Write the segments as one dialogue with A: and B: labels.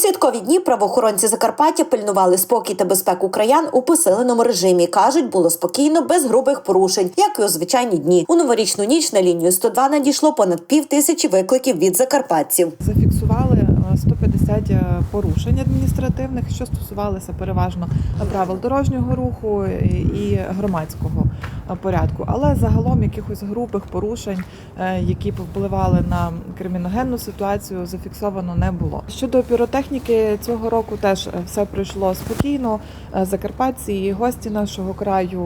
A: святкові дні правоохоронці Закарпаття пильнували спокій та безпеку краян у посиленому режимі. кажуть, було спокійно, без грубих порушень, як і у звичайні дні. У новорічну ніч на лінію 102 надійшло понад пів тисячі викликів від закарпатців.
B: Зафіксували е, 150 порушень адміністративних, що стосувалися переважно правил дорожнього руху і громадського е, порядку. Але загалом якихось грубих порушень, е, які повпливали на криміногенну ситуацію, зафіксовано не було. Щодо піротехніки, цього року теж е, все пройшло спокійно. Е, Закарпатці і гості нашого краю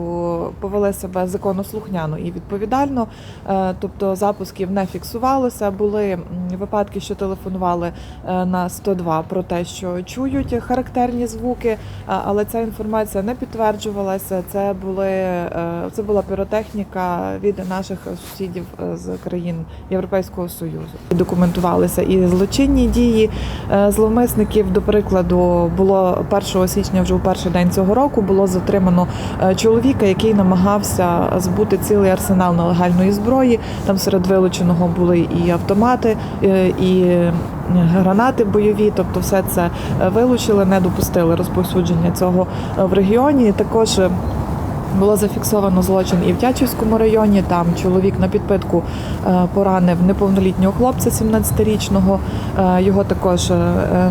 B: повели себе законослухняно і відповідально. Е, Тобто запусків не фіксувалося. Були випадки, що телефонували е, на 102 про те, що чують характерні звуки, але ця інформація не підтверджувалася. Це були е, це була піротехніка від наших сусідів е, з країн Європейського союзу. Документувалися і злочинні дії е, зловмисників. До прикладу, було 1 січня, вже у перший день цього року, було затримано е, чоловіка, який намагався збути цілий арсенал нелегальної зброї. Там серед вилученого були і автомати, і гранати бойові. Тобто, все це вилучили, не допустили розповсюдження цього в регіоні. Також було зафіксовано злочин і в Тячівському районі. Там чоловік на підпитку е, поранив неповнолітнього хлопця 17-річного. Е, Його також е,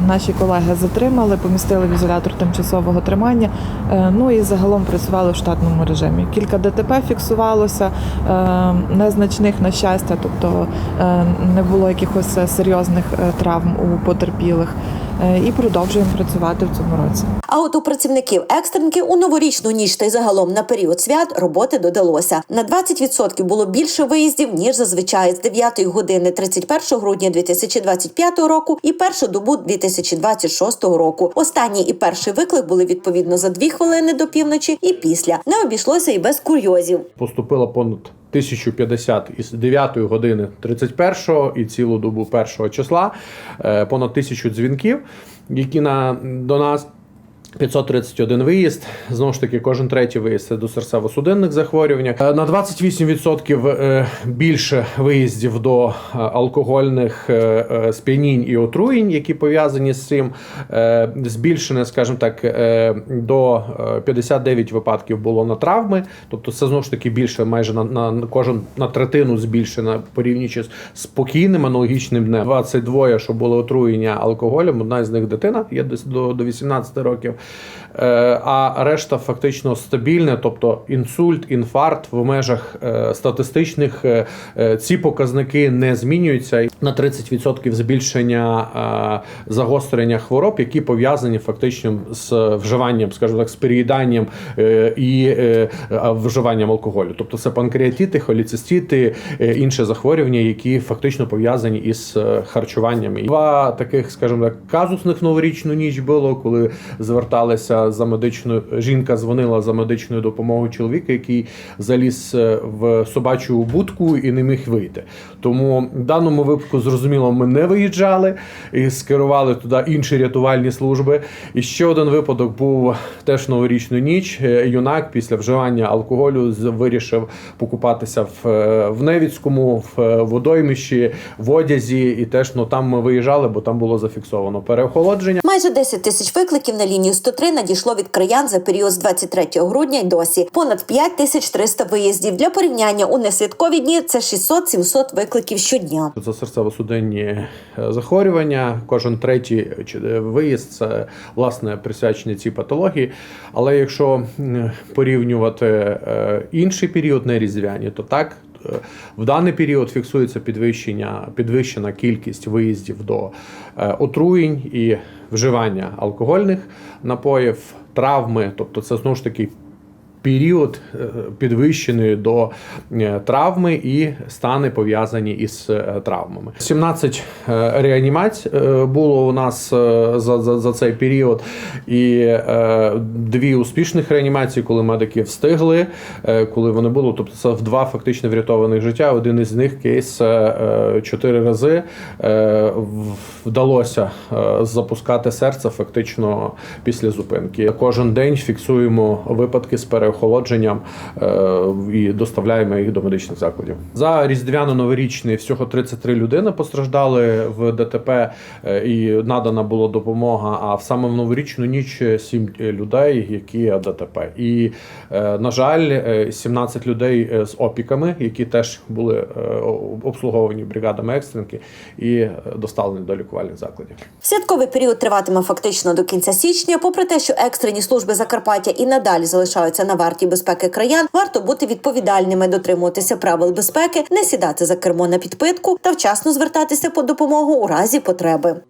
B: наші колеги затримали, помістили в ізолятор тимчасового тримання. Ну і загалом працювали в штатному режимі. Кілька ДТП фіксувалося, незначних на щастя, тобто не було якихось серйозних травм у потерпілих. Е, І продовжуємо працювати в цьому році.
A: А от у працівників екстренки у новорічну ніч та й загалом на період свят роботи додалося. На 20% було більше виїздів ніж зазвичай з 9 години 31 грудня 2025 року і першу добу 2026 року. Останній і перший виклик були відповідно за 2 хвилини до півночі і після. Не обійшлося і без курйозів.
C: Поступило понад 1050 із 9 години 31 і цілу добу 1 числа, е, понад 1000 дзвінків, які на, до нас. 531 виїзд. Знову ж таки, кожен третій виїзд це до серцево-судинних захворювань. Е, На 28% е, більше виїздів до е, алкогольних сп'янінь і отруєнь, які пов'язані з цим. Збільшене, скажімо так, до е, 59 випадків було на травми. Тобто це знову ж таки більше, майже на, на, кожен на третину збільшено порівнюючи з спокійним аналогічним днем. 22, що було отруєння алкоголем. Одна з них дитина, є десь до 18 років. Е, а решта фактично стабільне, тобто інсульт, інфаркт в межах е, статистичних е, ці показники не змінюються. На 30% збільшення загострення хвороб, які пов'язані фактично з вживанням, скажімо так, з переїданням і вживанням алкоголю. Тобто це панкреатити, холіцистити, е, інші захворювання, які фактично пов'язані із харчуванням. Два таких, скажімо так, казусних новорічну ніч було, коли зверталися за медичною. Жінка дзвонила за медичною допомогою чоловіка, який заліз е, в собачу будку і не міг вийти. Тому в даному випадку зрозуміло, ми не виїжджали і скерували туди інші рятувальні служби. І ще один випадок був теж новорічну ніч. Е, Юнак після вживання алкоголю вирішив покупатися в, е, Невіцькому, в водоймищі, в одязі. І теж ну там ми виїжджали, бо там було зафіксовано переохолодження.
A: Майже 10 тисяч викликів на лінію 103 надійшло від краян за період з 23 грудня й досі. Понад 5 тисяч 300 виїздів. Для порівняння у несвяткові дні це 600-700 викликів щодня.
C: Це серцево-судинні е, захворювання. Кожен третій чи- е, виїзд це власне присвячені цій патології. Але якщо порівнювати е, інший період, не різдвяні, то так. Е, В даний період фіксується підвищення, підвищена кількість виїздів до е, отруєнь і вживання алкогольних напоїв, травми, тобто це знову ж таки період е, підвищений до е, травми і стани пов'язані із е, травмами. 17 е, реанімацій було у нас за, за, за цей період, і дві успішних реанімації, коли медики встигли, коли вони були. Тобто це в два фактично врятованих життя. Один із них кейс чотири рази вдалося запускати серце фактично після зупинки. Кожен день фіксуємо випадки з переохолодження охолодженням е, і доставляємо їх до медичних закладів. За різдвяно-новорічний всього 33 людини постраждали в ДТП е, і надана була допомога. А в саме в новорічну ніч 7 людей, які ДТП. І, е, на жаль, е, 17 людей з опіками, які теж були обслуговані бригадами екстренки і доставлені до лікувальних закладів.
A: Святковий період триватиме фактично до кінця січня. Попри те, що екстрені служби Закарпаття і надалі залишаються на варті безпеки краян, варто бути відповідальними, дотримуватися правил безпеки, не сідати за кермо на підпитку та вчасно звертатися по допомогу у разі потреби.